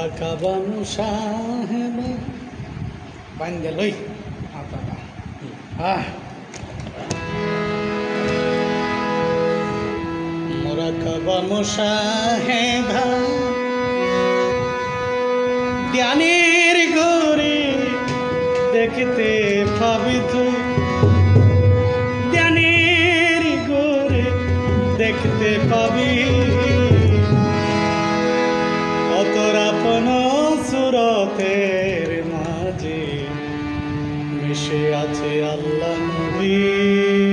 রাকাবা মুসাহেবা বান্ধে লই মাতাটা আহ রাকাবা মুসাহেবা ধ্যানের গরে দেখতে পাবি তুই আছে আল্লাহ নবী।